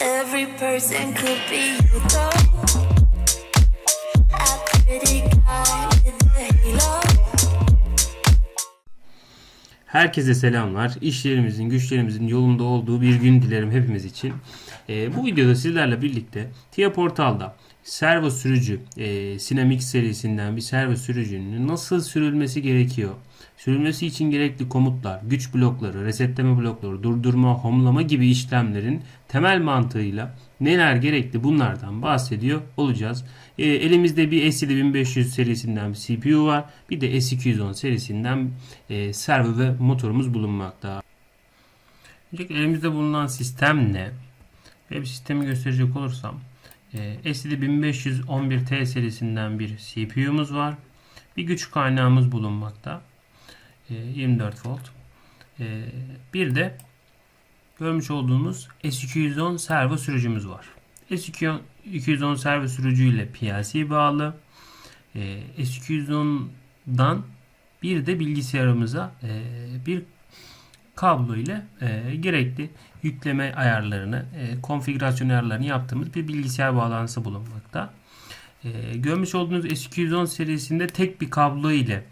Every person could be you, though. A pretty guy with a halo. Herkese selamlar. İşlerimizin, güçlerimizin yolunda olduğu bir gün dilerim hepimiz için. Ee, bu videoda sizlerle birlikte TIA Portal'da servo sürücü, e, Sinamix serisinden bir servo sürücünün nasıl sürülmesi gerekiyor? Sürülmesi için gerekli komutlar, güç blokları, resetleme blokları, durdurma, homlama gibi işlemlerin temel mantığıyla neler gerekli bunlardan bahsediyor olacağız. E, elimizde bir S7500 serisinden bir CPU var. Bir de S210 serisinden e, servo ve motorumuz bulunmakta. Öncelikle elimizde bulunan sistem ne? Web sistemi gösterecek olursam e, STD 1511T serisinden bir CPU'muz var. Bir güç kaynağımız bulunmakta. E, 24 volt. E, bir de görmüş olduğunuz S210 servo sürücümüz var. S210 servo sürücü ile PLC bağlı. E, S210'dan bir de bilgisayarımıza e, bir kablo ile e, gerekli yükleme ayarlarını, e, konfigürasyon ayarlarını yaptığımız bir bilgisayar bağlantısı bulunmakta. Görmüş olduğunuz S210 serisinde tek bir kablo ile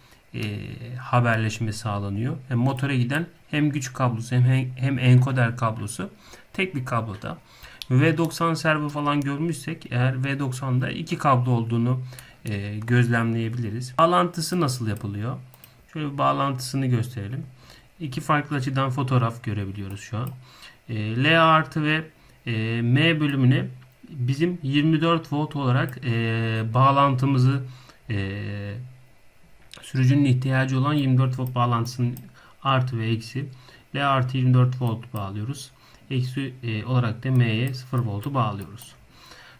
haberleşme sağlanıyor. Motora giden hem güç kablosu hem, hem enkoder kablosu tek bir kabloda. V90 servo falan görmüşsek eğer V90'da iki kablo olduğunu e, gözlemleyebiliriz. Bağlantısı nasıl yapılıyor? Şöyle bir bağlantısını gösterelim. İki farklı açıdan fotoğraf görebiliyoruz şu an. E, L artı ve e, M bölümüne bizim 24 volt olarak e, bağlantımızı e, sürücünün ihtiyacı olan 24 volt bağlantısının artı ve eksi L artı 24 volt bağlıyoruz. Eksi e, olarak da M'ye 0 voltu bağlıyoruz.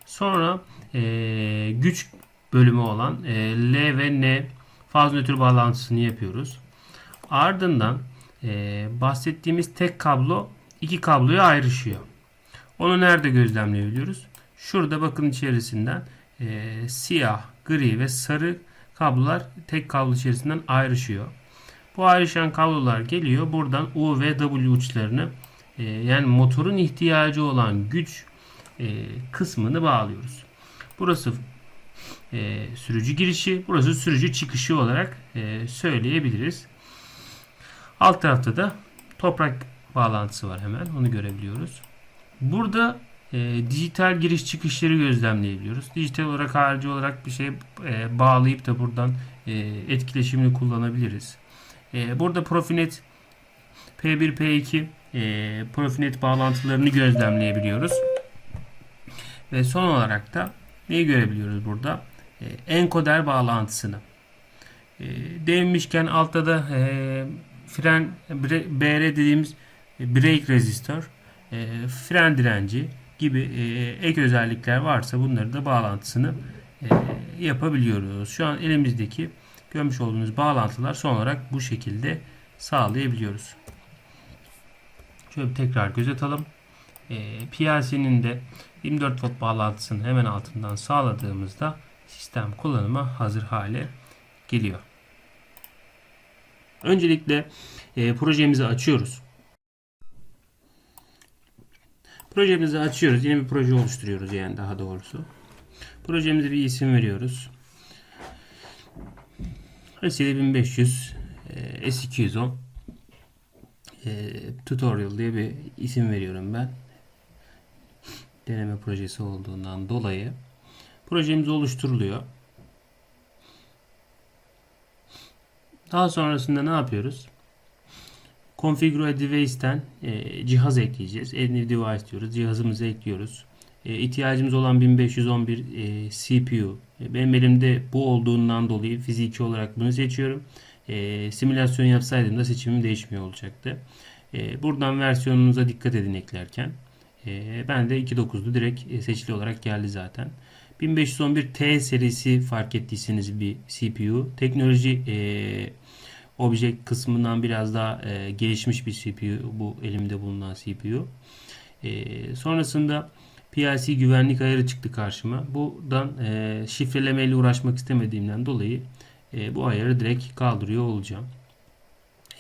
Sonra e, güç bölümü olan e, L ve N faz nötr bağlantısını yapıyoruz. Ardından e, bahsettiğimiz tek kablo iki kabloya ayrışıyor. Onu nerede gözlemleyebiliyoruz? Şurada bakın içerisinden e, siyah, gri ve sarı kablolar tek kablo içerisinden ayrışıyor. Bu ayrışan kablolar geliyor. Buradan U ve W uçlarını e, yani motorun ihtiyacı olan güç e, kısmını bağlıyoruz. Burası e, sürücü girişi, burası sürücü çıkışı olarak e, söyleyebiliriz. Alt tarafta da toprak bağlantısı var hemen. Onu görebiliyoruz. Burada e, dijital giriş çıkışları gözlemleyebiliyoruz. Dijital olarak harici olarak bir şey e, bağlayıp da buradan e, etkileşimini kullanabiliriz. E, burada Profinet P1 P2 e, Profinet bağlantılarını gözlemleyebiliyoruz. Ve son olarak da neyi görebiliyoruz burada? E, enkoder bağlantısını. E, değinmişken altta da e, fren BR dediğimiz brake resistör, e, fren direnci gibi e, ek özellikler varsa bunları da bağlantısını e, yapabiliyoruz. Şu an elimizdeki görmüş olduğunuz bağlantılar son olarak bu şekilde sağlayabiliyoruz. Şöyle bir tekrar göz atalım. E, PLC'nin de 24 volt bağlantısını hemen altından sağladığımızda sistem kullanıma hazır hale geliyor. Öncelikle e, projemizi açıyoruz. Projemizi açıyoruz. Yeni bir proje oluşturuyoruz yani daha doğrusu. Projemize bir isim veriyoruz. SCD 1500 e, S210 e, tutorial diye bir isim veriyorum ben. Deneme projesi olduğundan dolayı. Projemiz oluşturuluyor. Daha sonrasında ne yapıyoruz? Configure device'ten e, cihaz ekleyeceğiz. Add new device diyoruz. Cihazımızı ekliyoruz. E, ihtiyacımız olan 1511 e, CPU. E, benim elimde bu olduğundan dolayı fiziki olarak bunu seçiyorum. E, simülasyon yapsaydım da seçimim değişmiyor olacaktı. E, buradan versiyonunuza dikkat edin eklerken. E, ben de 2.9'du direkt e, seçili olarak geldi zaten. 1511T serisi fark ettiyseniz bir CPU. Teknoloji e, obje kısmından biraz daha e, gelişmiş bir CPU bu elimde bulunan CPU. E, sonrasında PLC güvenlik ayarı çıktı karşıma. Buradan e, şifrelemeyle uğraşmak istemediğimden dolayı e, bu ayarı direkt kaldırıyor olacağım.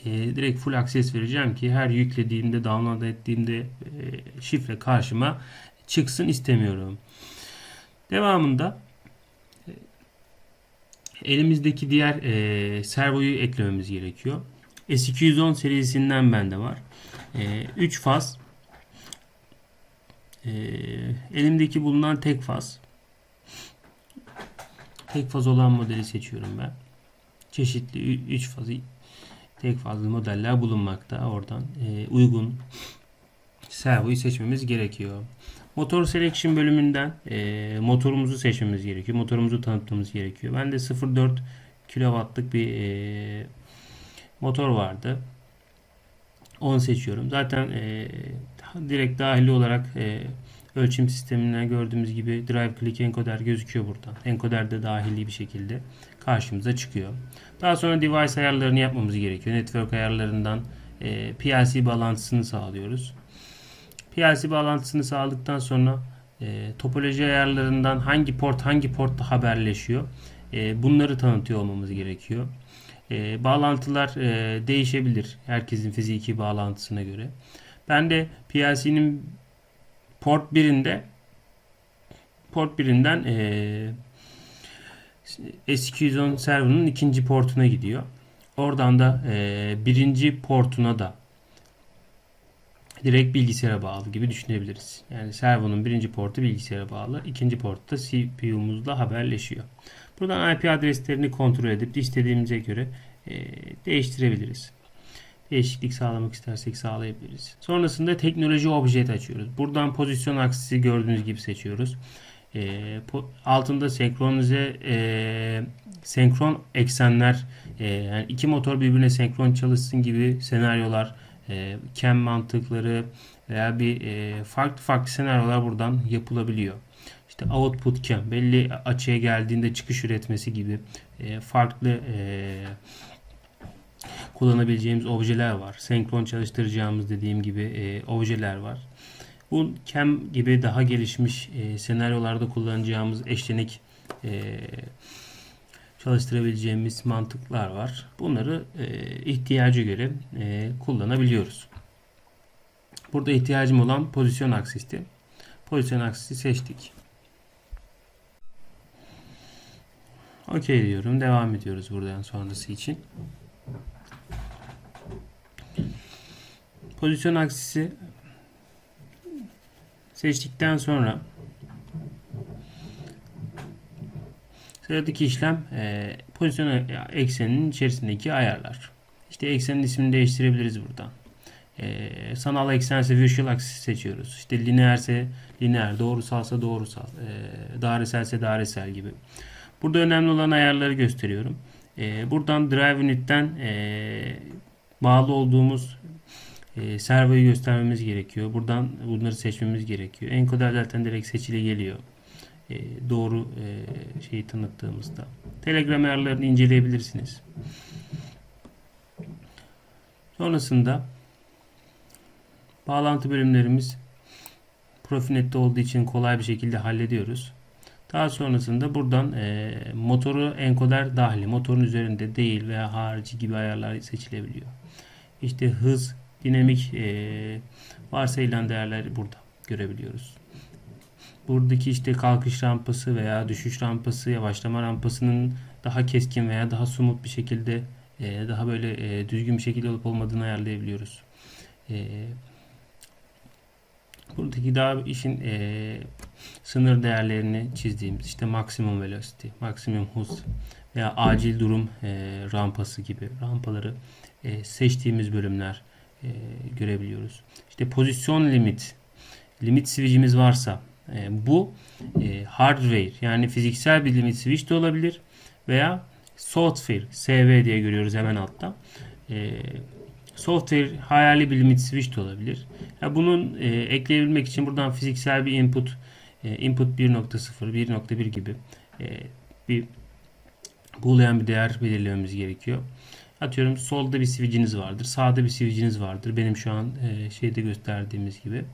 E, direkt full access vereceğim ki her yüklediğimde, download ettiğimde e, şifre karşıma çıksın istemiyorum. Devamında e, elimizdeki diğer e, servoyu eklememiz gerekiyor. S210 serisinden bende var. 3 faz. E, elimdeki bulunan tek faz. Tek faz olan modeli seçiyorum ben. Çeşitli 3 fazı tek fazlı modeller bulunmakta. Oradan e, uygun servoyu seçmemiz gerekiyor. Motor selection bölümünden e, motorumuzu seçmemiz gerekiyor. Motorumuzu tanıtmamız gerekiyor. Ben de 0.4 kW'lık bir e, motor vardı. Onu seçiyorum. Zaten e, direkt dahili olarak e, ölçüm sisteminden gördüğümüz gibi Drive Click Encoder gözüküyor buradan. Encoder de dahili bir şekilde karşımıza çıkıyor. Daha sonra device ayarlarını yapmamız gerekiyor. Network ayarlarından e, PLC bağlantısını sağlıyoruz. PLC bağlantısını sağladıktan sonra e, topoloji ayarlarından hangi port hangi portta haberleşiyor e, bunları tanıtıyor olmamız gerekiyor. E, bağlantılar e, değişebilir herkesin fiziki bağlantısına göre. Ben de PLC'nin port birinde port birinden e, S210 server'ın ikinci portuna gidiyor. Oradan da e, birinci portuna da direkt bilgisayara bağlı gibi düşünebiliriz. Yani servonun birinci portu bilgisayara bağlı. ikinci portta CPU'muzla haberleşiyor. Buradan IP adreslerini kontrol edip istediğimize göre e, değiştirebiliriz. Değişiklik sağlamak istersek sağlayabiliriz. Sonrasında teknoloji objet açıyoruz. Buradan pozisyon aksisi gördüğünüz gibi seçiyoruz. E, altında senkronize e, senkron eksenler e, yani iki motor birbirine senkron çalışsın gibi senaryolar e, kem mantıkları veya bir e, farklı farklı senaryolar buradan yapılabiliyor. İşte output cam belli açıya geldiğinde çıkış üretmesi gibi e, farklı e, kullanabileceğimiz objeler var. Senkron çalıştıracağımız dediğim gibi e, objeler var. Bu cam gibi daha gelişmiş e, senaryolarda kullanacağımız eşlenik e, çalıştırabileceğimiz mantıklar var. Bunları e, ihtiyaca göre e, kullanabiliyoruz. Burada ihtiyacım olan pozisyon aksisti. Pozisyon aksisi seçtik. Okey diyorum. Devam ediyoruz buradan sonrası için. Pozisyon aksisi seçtikten sonra Sıradaki işlem e, pozisyon ekseninin içerisindeki ayarlar. İşte eksenin ismini değiştirebiliriz buradan. E, sanal eksense visual axis seçiyoruz. İşte lineerse lineer, doğrusalsa doğrusal, e, daireselse dairesel gibi. Burada önemli olan ayarları gösteriyorum. E, buradan drive unit'ten e, bağlı olduğumuz e, servoyu göstermemiz gerekiyor. Buradan bunları seçmemiz gerekiyor. Encoder zaten direkt seçili geliyor. E, doğru e, şeyi tanıttığımızda. Telegram ayarlarını inceleyebilirsiniz. Sonrasında bağlantı bölümlerimiz Profinet'te olduğu için kolay bir şekilde hallediyoruz. Daha sonrasında buradan e, motoru enkoder dahili, motorun üzerinde değil veya harici gibi ayarlar seçilebiliyor. İşte hız, dinamik e, varsayılan değerler burada görebiliyoruz. Buradaki işte kalkış rampası veya düşüş rampası, yavaşlama rampasının daha keskin veya daha sumut bir şekilde e, daha böyle e, düzgün bir şekilde olup olmadığını ayarlayabiliyoruz. E, buradaki daha işin e, sınır değerlerini çizdiğimiz işte maksimum velocity, maksimum hız veya acil durum e, rampası gibi rampaları e, seçtiğimiz bölümler e, görebiliyoruz. İşte pozisyon limit, limit switch'imiz varsa e, bu e, hardware yani fiziksel bir limit switch de olabilir veya software SV diye görüyoruz hemen altta. E, software hayali bir limit switch de olabilir. Ya bunun e, ekleyebilmek için buradan fiziksel bir input e, input 1.0 1.1 gibi e, bir boolean bir değer belirlememiz gerekiyor. Atıyorum solda bir switch'iniz vardır. Sağda bir switch'iniz vardır. Benim şu an e, şeyde gösterdiğimiz gibi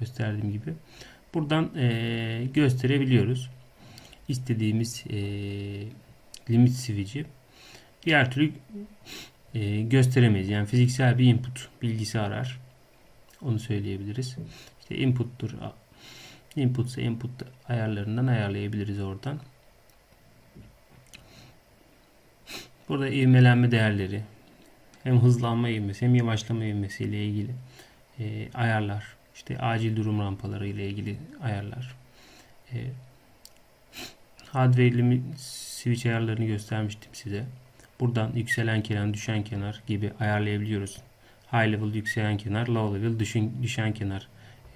gösterdiğim gibi. Buradan e, gösterebiliyoruz. İstediğimiz e, limit switch'i. Diğer türlü e, gösteremeyiz. Yani fiziksel bir input bilgisi arar. Onu söyleyebiliriz. İşte input'tur. Input ise input ayarlarından ayarlayabiliriz oradan. Burada ivmelenme değerleri hem hızlanma ivmesi hem yavaşlama ivmesi ile ilgili e, ayarlar. İşte acil durum rampaları ile ilgili ayarlar. E, hardware limit switch ayarlarını göstermiştim size. Buradan yükselen kenar, düşen kenar gibi ayarlayabiliyoruz. High level yükselen kenar, low level düşün, düşen kenar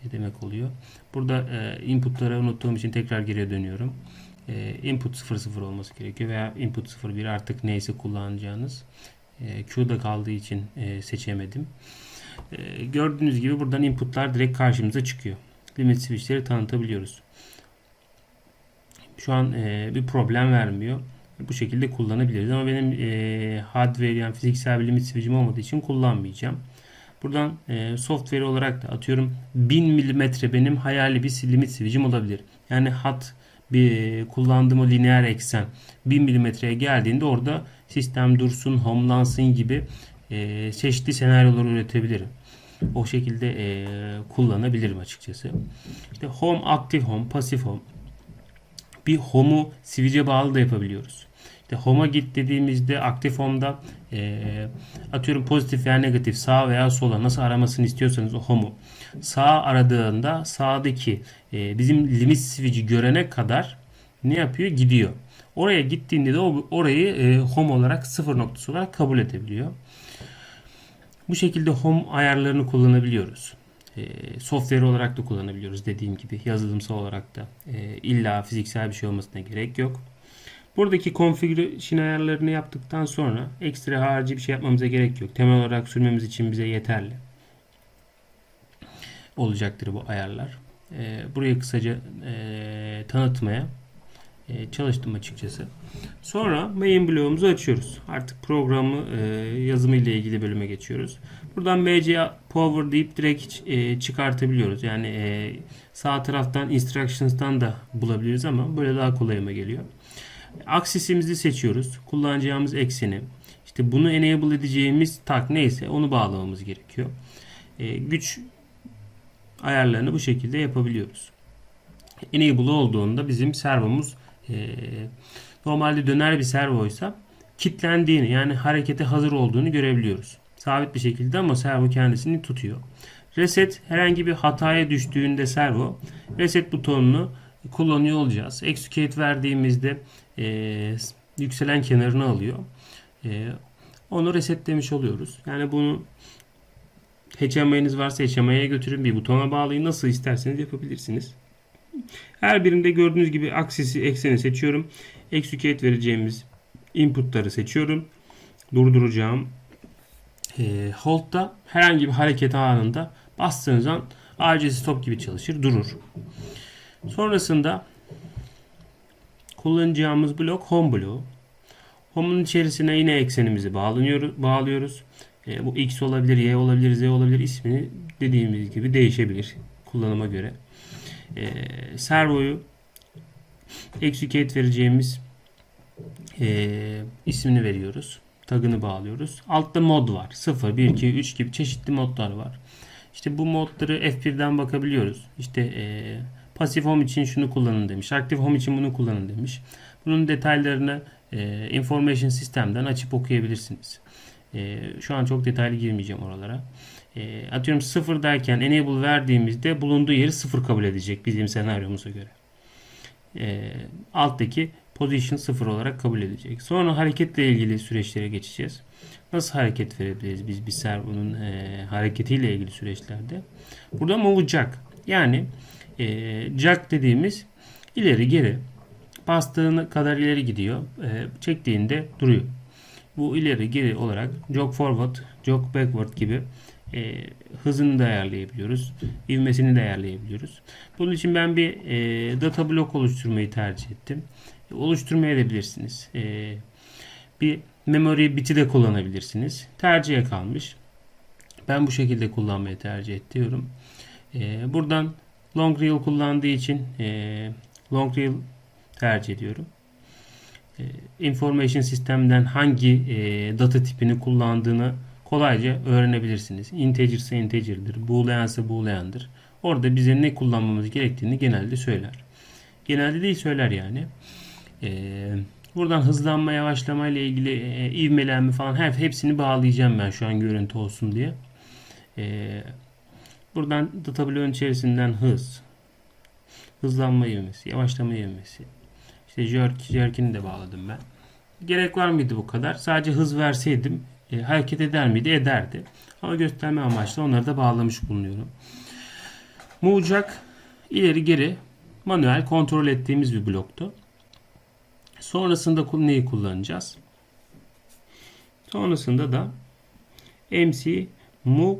e, demek oluyor. Burada e, inputları unuttuğum için tekrar geriye dönüyorum. E, input 00 olması gerekiyor veya input 01 artık neyse kullanacağınız. E, Q'da kaldığı için e, seçemedim. E, gördüğünüz gibi buradan inputlar direkt karşımıza çıkıyor. Limit switchleri tanıtabiliyoruz. Şu an e, bir problem vermiyor. Bu şekilde kullanabiliriz ama benim e, hardware yani fiziksel bir limit switch'im olmadığı için kullanmayacağım. Buradan software olarak da atıyorum 1000 milimetre benim hayali bir limit switch'im olabilir. Yani hat bir kullandığım o lineer eksen 1000 milimetreye geldiğinde orada sistem dursun, homelansın gibi e, çeşitli senaryolar üretebilirim. O şekilde e, kullanabilirim açıkçası. İşte home, active home, pasif home. Bir home'u switch'e bağlı da yapabiliyoruz. İşte home'a git dediğimizde aktif home'da e, atıyorum pozitif veya negatif sağ veya sola nasıl aramasını istiyorsanız o home'u sağ aradığında sağdaki e, bizim limit switch'i görene kadar ne yapıyor? Gidiyor. Oraya gittiğinde de orayı e, home olarak sıfır noktası olarak kabul edebiliyor. Bu şekilde home ayarlarını kullanabiliyoruz. E, software olarak da kullanabiliyoruz dediğim gibi yazılımsal olarak da e, illa fiziksel bir şey olmasına gerek yok. Buradaki configuration ayarlarını yaptıktan sonra ekstra harici bir şey yapmamıza gerek yok. Temel olarak sürmemiz için bize yeterli olacaktır bu ayarlar. E, burayı kısaca e, tanıtmaya e, çalıştım açıkçası. Sonra main bloğumuzu açıyoruz. Artık programı e, yazımı ile ilgili bölüme geçiyoruz. Buradan MC power deyip direkt e, çıkartabiliyoruz. Yani e, sağ taraftan instructions'tan da bulabiliriz ama böyle daha kolayıma geliyor. Aksisimizi seçiyoruz. Kullanacağımız ekseni. İşte bunu enable edeceğimiz tak neyse onu bağlamamız gerekiyor. E, güç ayarlarını bu şekilde yapabiliyoruz. Enable olduğunda bizim servomuz e, normalde döner bir servoysa kilitlendiğini yani harekete hazır olduğunu görebiliyoruz. Sabit bir şekilde ama servo kendisini tutuyor. Reset herhangi bir hataya düştüğünde servo reset butonunu kullanıyor olacağız. Execute verdiğimizde e, yükselen kenarını alıyor. E, onu resetlemiş oluyoruz. Yani bunu HMI'niz varsa HMI'ye götürün bir butona bağlayın. Nasıl isterseniz yapabilirsiniz. Her birinde gördüğünüz gibi aksisi ekseni seçiyorum. Execute vereceğimiz inputları seçiyorum. Durduracağım. E, hold'da herhangi bir hareket anında bastığınız an acil stop gibi çalışır. Durur. Sonrasında kullanacağımız blok home bloğu. Home'un içerisine yine eksenimizi bağlanıyoruz, bağlıyoruz. E, bu X olabilir, Y olabilir, Z olabilir. ismini dediğimiz gibi değişebilir kullanıma göre. E, servoyu execute vereceğimiz e, ismini veriyoruz. Tagını bağlıyoruz. Altta mod var. 0, 1, 2, 3 gibi çeşitli modlar var. İşte bu modları F1'den bakabiliyoruz. İşte e, pasif home için şunu kullanın demiş. Aktif home için bunu kullanın demiş. Bunun detaylarını e, information sistemden açıp okuyabilirsiniz. E, şu an çok detaylı girmeyeceğim oralara. E, atıyorum sıfır derken enable verdiğimizde bulunduğu yeri sıfır kabul edecek bizim senaryomuza göre. E, alttaki position sıfır olarak kabul edecek. Sonra hareketle ilgili süreçlere geçeceğiz. Nasıl hareket verebiliriz biz bir servonun e, hareketiyle ilgili süreçlerde? Burada move jack yani e, jack dediğimiz ileri geri bastığına kadar ileri gidiyor. E, çektiğinde duruyor. Bu ileri geri olarak jog forward, jog backward gibi e, hızını da ayarlayabiliyoruz. ivmesini de ayarlayabiliyoruz. Bunun için ben bir e, data blok oluşturmayı tercih ettim. E, oluşturmayabilirsiniz. E, bir memory biti de kullanabilirsiniz. Tercihe kalmış. Ben bu şekilde kullanmayı tercih ediyorum. E, buradan long reel kullandığı için e, long reel tercih ediyorum. E, information sistemden hangi e, data tipini kullandığını kolayca öğrenebilirsiniz. Integer ise integer'dir, boolean ise boolean'dır. Orada bize ne kullanmamız gerektiğini genelde söyler. Genelde değil söyler yani. Ee, buradan hızlanma, yavaşlama ile ilgili e, ivmelenme falan her hepsini bağlayacağım ben şu an görüntü olsun diye. Ee, buradan data bloğun içerisinden hız, hızlanma ivmesi, yavaşlama ivmesi, işte jerk, jerk'ini de bağladım ben. Gerek var mıydı bu kadar? Sadece hız verseydim e, hareket eder miydi? Ederdi. Ama gösterme amaçlı onları da bağlamış bulunuyorum. Mucak ileri geri manuel kontrol ettiğimiz bir bloktu. Sonrasında neyi kullanacağız? Sonrasında da MC Move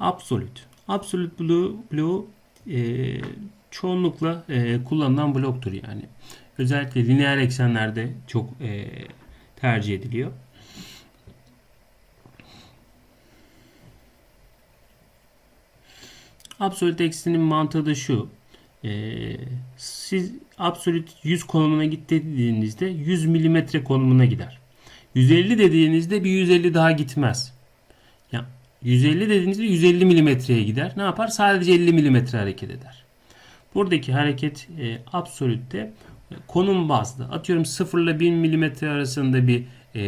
Absolute. Absolute Blue, Blue e, çoğunlukla e, kullanılan bloktur yani. Özellikle lineer eksenlerde çok e, tercih ediliyor. Absolute X'inin mantığı da şu. Ee, siz Absolute 100 konumuna git dediğinizde 100 milimetre konumuna gider. 150 dediğinizde bir 150 daha gitmez. Ya 150 dediğinizde 150 milimetreye gider. Ne yapar? Sadece 50 milimetre hareket eder. Buradaki hareket e, Absolute'de konum bazlı. Atıyorum 0 ile 1000 milimetre arasında bir e,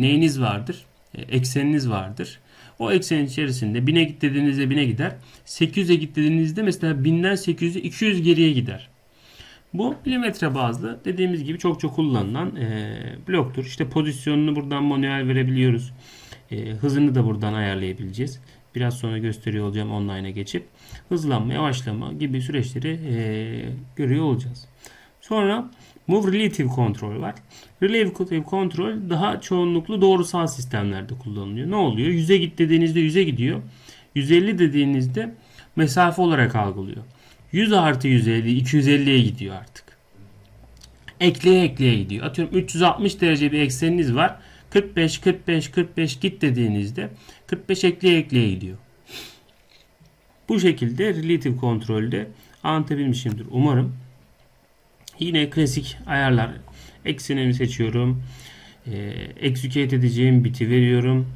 neyiniz vardır? E, ekseniniz vardır. O eksenin içerisinde 1000'e git dediğinizde 1000'e gider. 800'e git dediğinizde mesela 1000'den 800'e 200 geriye gider. Bu milimetre bazlı dediğimiz gibi çok çok kullanılan e, bloktur. İşte pozisyonunu buradan manuel verebiliyoruz. E, hızını da buradan ayarlayabileceğiz. Biraz sonra gösteriyor olacağım online'a geçip. Hızlanma, yavaşlama gibi süreçleri e, görüyor olacağız. Sonra Move Relative Control var. Relative Control daha çoğunluklu doğrusal sistemlerde kullanılıyor. Ne oluyor? 100'e git dediğinizde 100'e gidiyor. 150 dediğinizde mesafe olarak algılıyor. 100 artı 150 250'ye gidiyor artık. Ekleye ekleye gidiyor. Atıyorum 360 derece bir ekseniniz var. 45 45 45 git dediğinizde 45 ekleye ekleye gidiyor. Bu şekilde relative kontrolde anlatabilmişimdir umarım. Yine klasik ayarlar. Eksenimi seçiyorum. Ee, execute edeceğim biti veriyorum.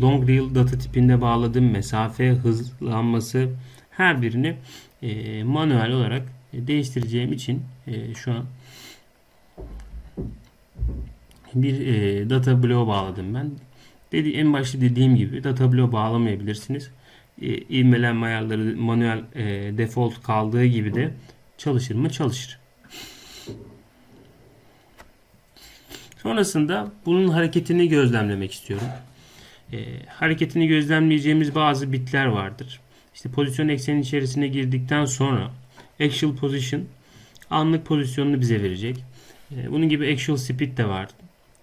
Long real data tipinde bağladım. Mesafe, hızlanması her birini e, manuel olarak e, değiştireceğim için e, şu an bir e, data bloğu bağladım ben. Dedi, en başta dediğim gibi data bloğu bağlamayabilirsiniz. E, ivmelenme ayarları manuel e, default kaldığı gibi de çalışır mı? Çalışır. Sonrasında bunun hareketini gözlemlemek istiyorum. E, hareketini gözlemleyeceğimiz bazı bitler vardır. İşte pozisyon eksenin içerisine girdikten sonra actual position anlık pozisyonunu bize verecek. E, bunun gibi actual speed de var.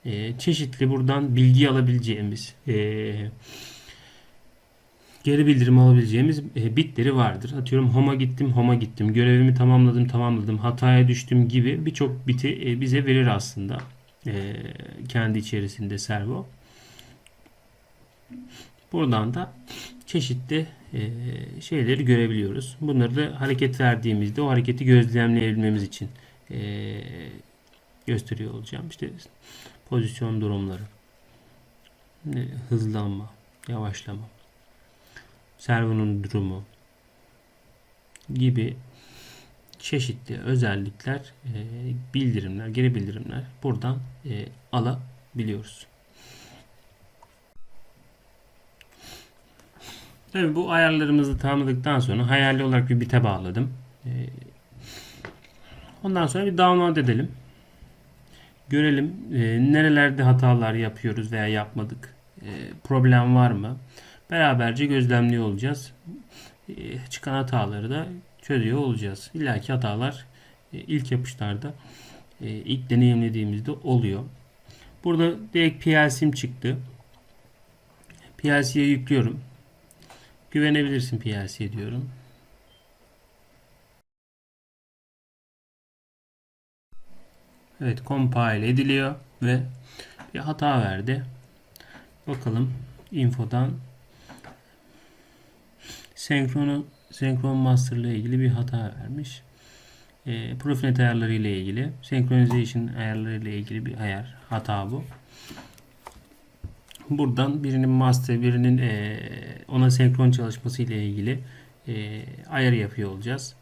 E, çeşitli buradan bilgi alabileceğimiz e, geri bildirim alabileceğimiz e, bitleri vardır. Atıyorum home'a gittim, home'a gittim. Görevimi tamamladım, tamamladım. Hataya düştüm gibi birçok biti e, bize verir aslında. E, kendi içerisinde servo. Buradan da çeşitli e, şeyleri görebiliyoruz. Bunları da hareket verdiğimizde o hareketi gözlemleyebilmemiz için e, gösteriyor olacağım. İşte pozisyon durumları, hızlanma, yavaşlama, servonun durumu gibi çeşitli özellikler, e, bildirimler, geri bildirimler buradan e, alabiliyoruz. Tabii bu ayarlarımızı tamamladıktan sonra hayali olarak bir bite bağladım. E, ondan sonra bir download edelim. Görelim e, nerelerde hatalar yapıyoruz veya yapmadık. E, problem var mı? Beraberce gözlemliyor olacağız. E, çıkan hataları da çözüyor olacağız. İlla hatalar e, ilk yapışlarda e, ilk deneyimlediğimizde oluyor. Burada direkt PLC'm çıktı. PLC'ye yüklüyorum. Güvenebilirsin PLC'ye diyorum. Evet compile ediliyor ve bir hata verdi. Bakalım infodan senkronu senkron master ile ilgili bir hata vermiş. E, Profinet ayarları ile ilgili, synchronization ayarları ile ilgili bir ayar hata bu. buradan birinin master birinin eee, ona senkron çalışması ile ilgili eee ayar yapıyor olacağız.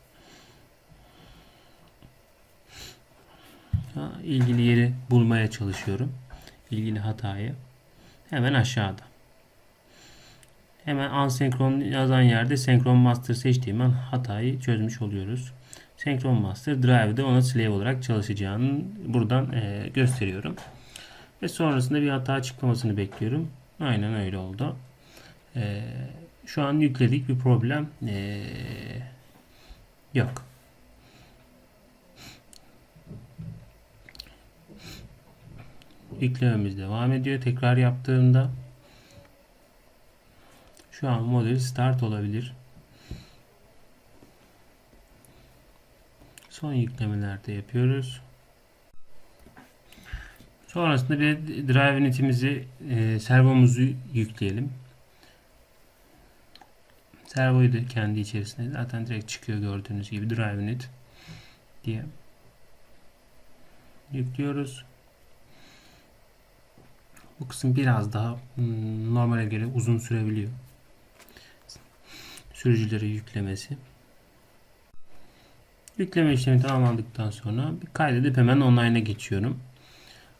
İlgili yeri bulmaya çalışıyorum. İlgili hatayı. Hemen aşağıda. Hemen unsenkron yazan yerde senkron master seçtiğim an hatayı çözmüş oluyoruz. Senkron master drive'de ona slave olarak çalışacağını buradan eee, gösteriyorum. Ve sonrasında bir hata çıkmamasını bekliyorum. Aynen öyle oldu. Eee, şu an yükledik bir problem eee, yok. Yüklememiz devam ediyor. Tekrar yaptığımda şu an model start olabilir. Son yüklemelerde yapıyoruz. Sonrasında bir drive unit'imizi e, servomuzu yükleyelim. Servoyu da kendi içerisinde zaten direkt çıkıyor gördüğünüz gibi drive unit diye yüklüyoruz. Bu kısım biraz daha hmm, normale göre uzun sürebiliyor. Sürücüleri yüklemesi. Yükleme işlemi tamamlandıktan sonra bir kaydedip hemen online'a geçiyorum.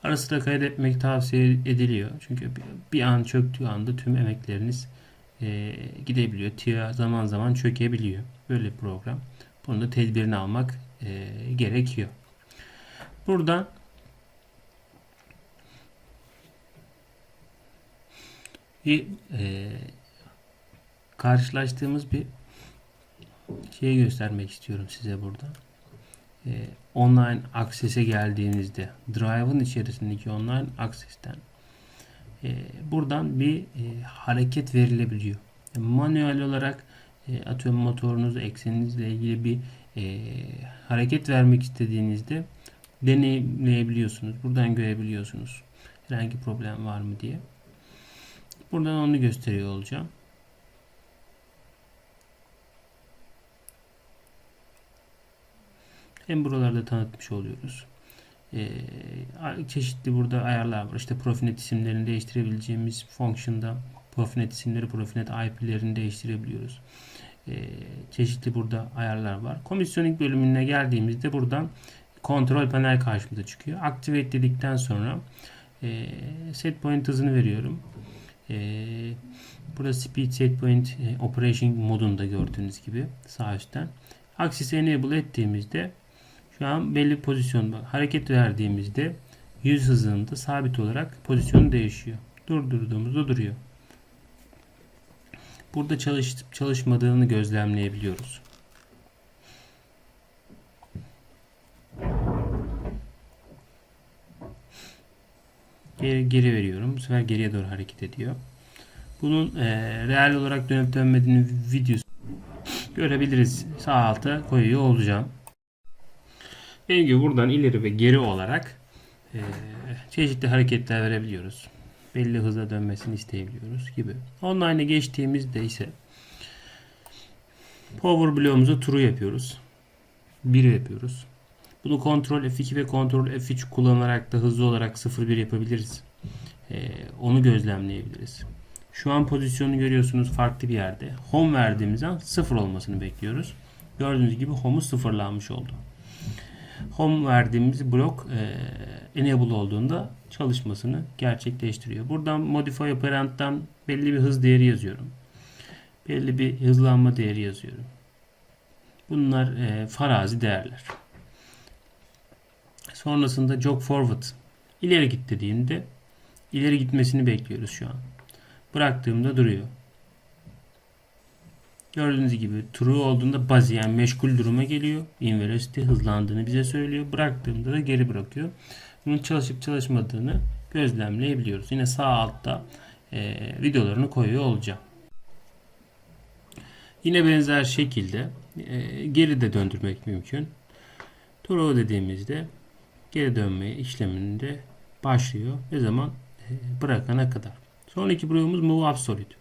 Ara sıra kaydetmek tavsiye ediliyor. Çünkü bir- an çöktüğü anda tüm emekleriniz e, gidebiliyor. TIA zaman zaman çökebiliyor. Böyle bir program. Bunun da tedbirini almak e, gerekiyor. Buradan bir e, karşılaştığımız bir şey göstermek istiyorum size burada. E, online aksese geldiğinizde Drive'ın içerisindeki online aksesten e, buradan bir e, hareket verilebiliyor. E, manuel olarak e, atıyorum motorunuzu ekseninizle ilgili bir e, hareket vermek istediğinizde deneyimleyebiliyorsunuz. Buradan görebiliyorsunuz. Herhangi problem var mı diye. Buradan onu gösteriyor olacağım. Hem buralarda tanıtmış oluyoruz. Ee, çeşitli burada ayarlar var. İşte Profinet isimlerini değiştirebileceğimiz fonksiyonda Profinet isimleri, Profinet IP'lerini değiştirebiliyoruz. Ee, çeşitli burada ayarlar var. Komisyonik bölümüne geldiğimizde buradan kontrol panel karşımıza çıkıyor. Activate dedikten sonra e, set point hızını veriyorum. E, burada speed set point e, operation modunda gördüğünüz gibi sağ üstten. Axis enable ettiğimizde şu an belli bir pozisyon hareket verdiğimizde yüz hızında sabit olarak pozisyonu değişiyor. Durdurduğumuzda duruyor. Burada çalışıp çalışmadığını gözlemleyebiliyoruz. Geri, geri veriyorum. Bu sefer geriye doğru hareket ediyor. Bunun e, real olarak dönüp dönmediğini videosu görebiliriz. Sağ alta koyuyor olacağım. Dediğim gibi buradan ileri ve geri olarak e, çeşitli hareketler verebiliyoruz. Belli hıza dönmesini isteyebiliyoruz gibi. Online'a geçtiğimizde ise power bloğumuza true yapıyoruz. 1 yapıyoruz. Bunu kontrol F2 ve kontrol F3 kullanarak da hızlı olarak 0-1 yapabiliriz. E, onu gözlemleyebiliriz. Şu an pozisyonu görüyorsunuz farklı bir yerde. Home verdiğimiz an 0 olmasını bekliyoruz. Gördüğünüz gibi home'u sıfırlanmış oldu. Home verdiğimiz blok e, enable olduğunda çalışmasını gerçekleştiriyor. Buradan modify operant'tan belli bir hız değeri yazıyorum. Belli bir hızlanma değeri yazıyorum. Bunlar e, farazi değerler. Sonrasında jog forward ileri git dediğimde ileri gitmesini bekliyoruz şu an. Bıraktığımda duruyor. Gördüğünüz gibi true olduğunda buzzy yani meşgul duruma geliyor. Invelocity hızlandığını bize söylüyor. Bıraktığımda da geri bırakıyor. Bunun çalışıp çalışmadığını gözlemleyebiliyoruz. Yine sağ altta e, videolarını koyuyor olacağım. Yine benzer şekilde e, geri de döndürmek mümkün. True dediğimizde geri dönme işleminde başlıyor. Ne zaman? E, bırakana kadar. Sonraki bloğumuz move absolute.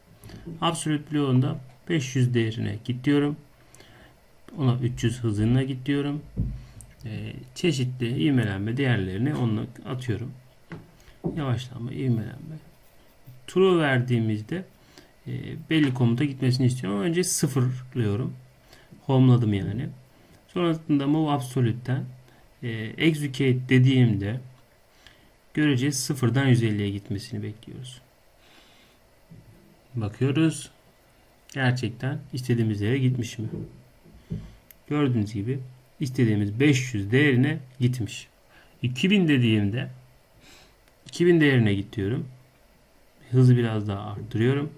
Absolute bloğunda 500 değerine git diyorum. Ona 300 hızına git diyorum. Ee, çeşitli ivmelenme değerlerini onunla atıyorum. Yavaşlanma, ivmelenme. true verdiğimizde e, belli komuta gitmesini istiyorum. Önce sıfırlıyorum. Home'ladım yani. Sonrasında move absolute'ten e, execute dediğimde göreceğiz sıfırdan 150'ye gitmesini bekliyoruz. Bakıyoruz. Gerçekten istediğimiz yere gitmiş mi? Gördüğünüz gibi istediğimiz 500 değerine gitmiş. 2000 dediğimde 2000 değerine git diyorum. Hızı biraz daha arttırıyorum.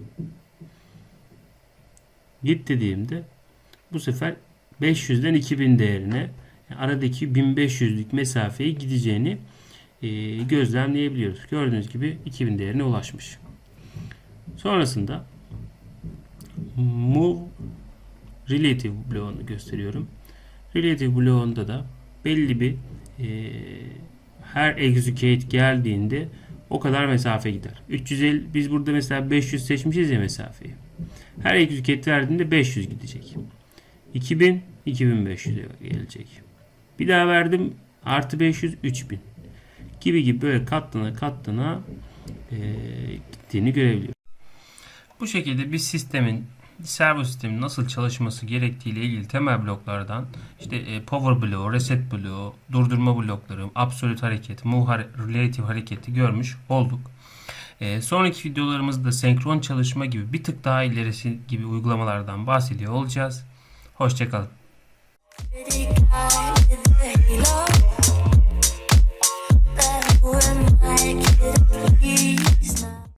Git dediğimde bu sefer 500'den 2000 değerine aradaki 1500'lük mesafeyi gideceğini e, gözlemleyebiliyoruz. Gördüğünüz gibi 2000 değerine ulaşmış. Sonrasında move relative bloğunu gösteriyorum. Relative bloğunda da belli bir e, her execute geldiğinde o kadar mesafe gider. 350 biz burada mesela 500 seçmişiz ya mesafeyi. Her execute verdiğinde 500 gidecek. 2000 2500'e gelecek. Bir daha verdim artı 500 3000 gibi gibi böyle katlana katlana e, gittiğini görebiliyoruz. Bu şekilde bir sistemin servo sistemin nasıl çalışması gerektiği ile ilgili temel bloklardan işte e, power bloğu, reset bloğu, durdurma blokları, absolute hareket, move relative hareketi görmüş olduk. E, sonraki videolarımızda senkron çalışma gibi bir tık daha ilerisi gibi uygulamalardan bahsediyor olacağız. Hoşçakalın. Halo.